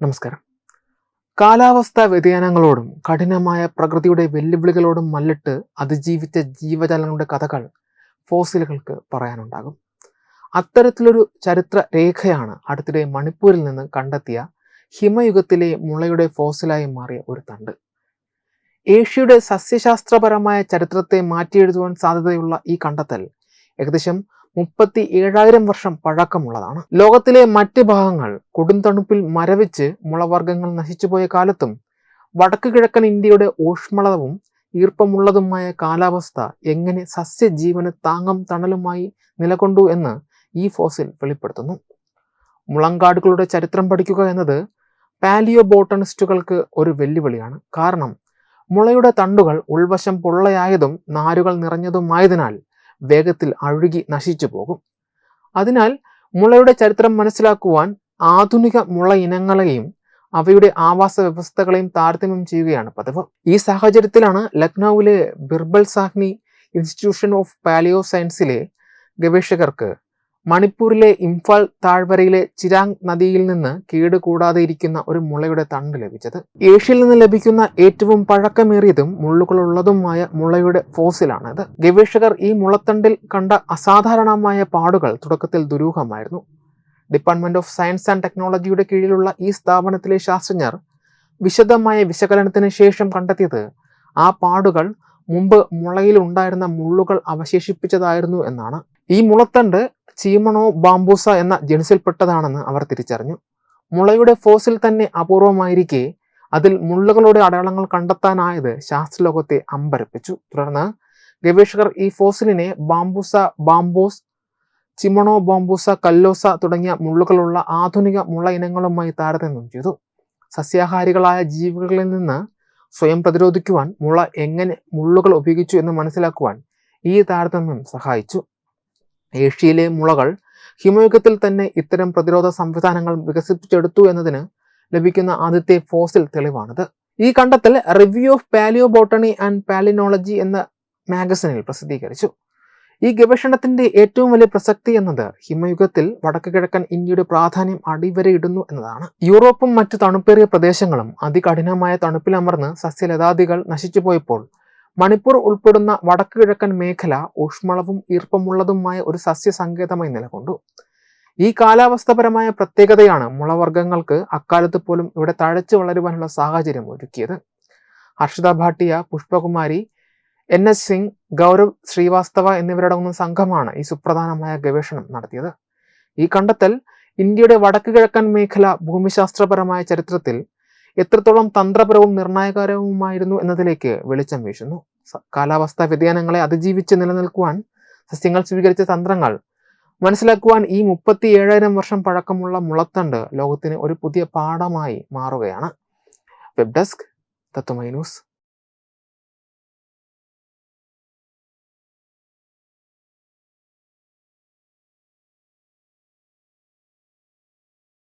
നമസ്കാരം. കാലാവസ്ഥാ വ്യതിയാനങ്ങളോടും കഠിനമായ പ്രകൃതിയുടെ വെല്ലുവിളികളോടും മല്ലിട്ട് അതിജീവിച്ച ജീവജാലങ്ങളുടെ കഥകൾ ഫോസിലുകൾക്ക് പറയാനുണ്ടാകും. അത്തരത്തിലൊരു ചരിത്ര രേഖയാണ് അടുത്തിടെ മണിപ്പൂരിൽ നിന്ന് കണ്ടെത്തിയ ഹിമയുഗത്തിലെ മുളയുടെ ഫോസിലായി മാറിയ ഒരു തണ്ട്. ഏഷ്യയുടെ സസ്യശാസ്ത്രപരമായ ചരിത്രത്തെ മാറ്റിയെഴുതുവാൻ സാധ്യതയുള്ള ഈ കണ്ടെത്തൽ ഏകദേശം മുപ്പത്തി ഏഴായിരം വർഷം പഴക്കമുള്ളതാണ്. ലോകത്തിലെ മറ്റ് ഭാഗങ്ങൾ കൊടുംതണുപ്പിൽ മരവിച്ച് മുളവർഗങ്ങൾ നശിച്ചുപോയ കാലത്തും വടക്ക് കിഴക്കൻ ഇന്ത്യയുടെ ഊഷ്മളവും ഈർപ്പമുള്ളതുമായ കാലാവസ്ഥ എങ്ങനെ സസ്യജീവന് താങ്ങം തണലുമായി നിലകൊണ്ടു എന്ന് ഈ ഫോസിൽ വെളിപ്പെടുത്തുന്നു. മുളങ്കാടുകളുടെ ചരിത്രം പഠിക്കുക എന്നത് പാലിയോ ബോട്ടണിസ്റ്റുകൾക്ക് ഒരു വെല്ലുവിളിയാണ്. കാരണം മുളയുടെ തണ്ടുകൾ ഉൾവശം പൊള്ളയായതും നാരുകൾ നിറഞ്ഞതുമായതിനാൽ വേഗത്തിൽ അഴുകി നശിച്ചു പോകും. അതിനാൽ മുളയുടെ ചരിത്രം മനസ്സിലാക്കുവാൻ ആധുനിക മുള ഇനങ്ങളെയും അവയുടെ ആവാസ വ്യവസ്ഥകളെയും താരതമ്യം ചെയ്യുകയാണ് പതിവ്. ഈ സാഹചര്യത്തിലാണ് ലക്നൌവിലെ Birbal Sahni institution of palaeo സയൻസിലെ ഗവേഷകർക്ക് മണിപ്പൂരിലെ ഇംഫാൽ താഴ്വരയിലെ ചിരാങ് നദിയിൽ നിന്ന് കേട് കൂടാതെ ഇരിക്കുന്ന ഒരു മുളയുടെ തണ്ട് ലഭിച്ചത്. ഏഷ്യയിൽ നിന്ന് ലഭിക്കുന്ന ഏറ്റവും പഴക്കമേറിയതും മുള്ളുകളുള്ളതുമായ മുളയുടെ ഫോസിലാണിത്. ഗവേഷകർ ഈ മുളത്തണ്ടിൽ കണ്ട അസാധാരണമായ പാടുകൾ തുടക്കത്തിൽ ദുരൂഹമായിരുന്നു. ഡിപ്പാർട്ട്മെന്റ് ഓഫ് സയൻസ് ആൻഡ് ടെക്നോളജിയുടെ കീഴിലുള്ള ഈ സ്ഥാപനത്തിലെ ശാസ്ത്രജ്ഞർ വിശദമായ വിശകലനത്തിന് ശേഷം കണ്ടെത്തിയത് ആ പാടുകൾ മുമ്പ് മുളയിൽ ഉണ്ടായിരുന്ന മുള്ളുകൾ അവശേഷിപ്പിച്ചതായിരുന്നു എന്നാണ്. ഈ മുളത്തണ്ട് ചീമണോ ബാംബൂസ എന്ന ജനുസിൽപ്പെട്ടതാണെന്ന് അവർ തിരിച്ചറിഞ്ഞു. മുളയുടെ ഫോസിൽ തന്നെ അപൂർവമായിരിക്കെ അതിൽ മുള്ളുകളുടെ അടയാളങ്ങൾ കണ്ടെത്താനായത് ശാസ്ത്രലോകത്തെ അമ്പരപ്പിച്ചു. തുടർന്ന് ഗവേഷകർ ഈ ഫോസിലിനെ ബാംബൂസ ബാംബോസ് ചിമണോ ബാംബൂസ കല്ലോസ തുടങ്ങിയ മുള്ളുകളുള്ള ആധുനിക മുള ഇനങ്ങളുമായി താരതമ്യം ചെയ്തു. സസ്യാഹാരികളായ ജീവികളിൽ നിന്ന് സ്വയം പ്രതിരോധിക്കുവാൻ മുള എങ്ങനെ മുള്ളുകൾ ഉപയോഗിച്ചു എന്ന് മനസ്സിലാക്കുവാൻ ഈ താരതമ്യം സഹായിച്ചു. ഏഷ്യയിലെ മുളകൾ ഹിമയുഗത്തിൽ തന്നെ ഇത്തരം പ്രതിരോധ സംവിധാനങ്ങൾ വികസിപ്പിച്ചെടുത്തു എന്നതിന് ലഭിക്കുന്ന ആദ്യത്തെ ഫോസിൽ തെളിവാണിത്. ഈ കണ്ടെത്തൽ review of palaeo botany and palynology എന്ന മാഗസിനിൽ പ്രസിദ്ധീകരിച്ചു. ഈ ഗവേഷണത്തിന്റെ ഏറ്റവും വലിയ പ്രസക്തി എന്നത് ഹിമയുഗത്തിൽ വടക്ക് കിഴക്കൻ ഇന്ത്യയുടെ പ്രാധാന്യം അടിവരയിടുന്നു എന്നതാണ്. യൂറോപ്പും മറ്റു തണുപ്പേറിയ പ്രദേശങ്ങളും അതികഠിനമായ തണുപ്പിലമർന്ന് സസ്യലതാദികൾ നശിച്ചുപോയപ്പോൾ മണിപ്പൂർ ഉൾപ്പെടുന്ന വടക്ക് കിഴക്കൻ മേഖല ഊഷ്മളവും ഈർപ്പമുള്ളതുമായ ഒരു സസ്യസങ്കേതമായി നിലകൊണ്ടു. ഈ കാലാവസ്ഥപരമായ പ്രത്യേകതയാണ് മുളവർഗങ്ങൾക്ക് അക്കാലത്ത് പോലും ഇവിടെ തഴച്ചു വളരുവാനുള്ള സാഹചര്യം ഒരുക്കിയത്. ഹർഷിത ഭാട്ടിയ പുഷ്പകുമാരി എൻ. എസ്. സിംഗ് ഗൗരവ് ശ്രീവാസ്തവ എന്നിവരടങ്ങുന്ന സംഘമാണ് ഈ സുപ്രധാനമായ ഗവേഷണം നടത്തിയത്. ഈ കണ്ടെത്തൽ ഇന്ത്യയുടെ വടക്ക് കിഴക്കൻ മേഖല ഭൂമിശാസ്ത്രപരമായ ചരിത്രത്തിൽ എത്രത്തോളം തന്ത്രപരവും നിർണായകരവുമായിരുന്നു എന്നതിലേക്ക് വെളിച്ചം വീശുന്നു. കാലാവസ്ഥാ വ്യതിയാനങ്ങളെ അതിജീവിച്ച് നിലനിൽക്കുവാൻ സസ്യങ്ങൾ സ്വീകരിച്ച തന്ത്രങ്ങൾ മനസ്സിലാക്കുവാൻ ഈ മുപ്പത്തി ഏഴായിരം വർഷം പഴക്കമുള്ള മുളത്തണ്ട് ലോകത്തിന് ഒരു പുതിയ പാഠമായി മാറുകയാണ്. Web desk Tathwamayi news.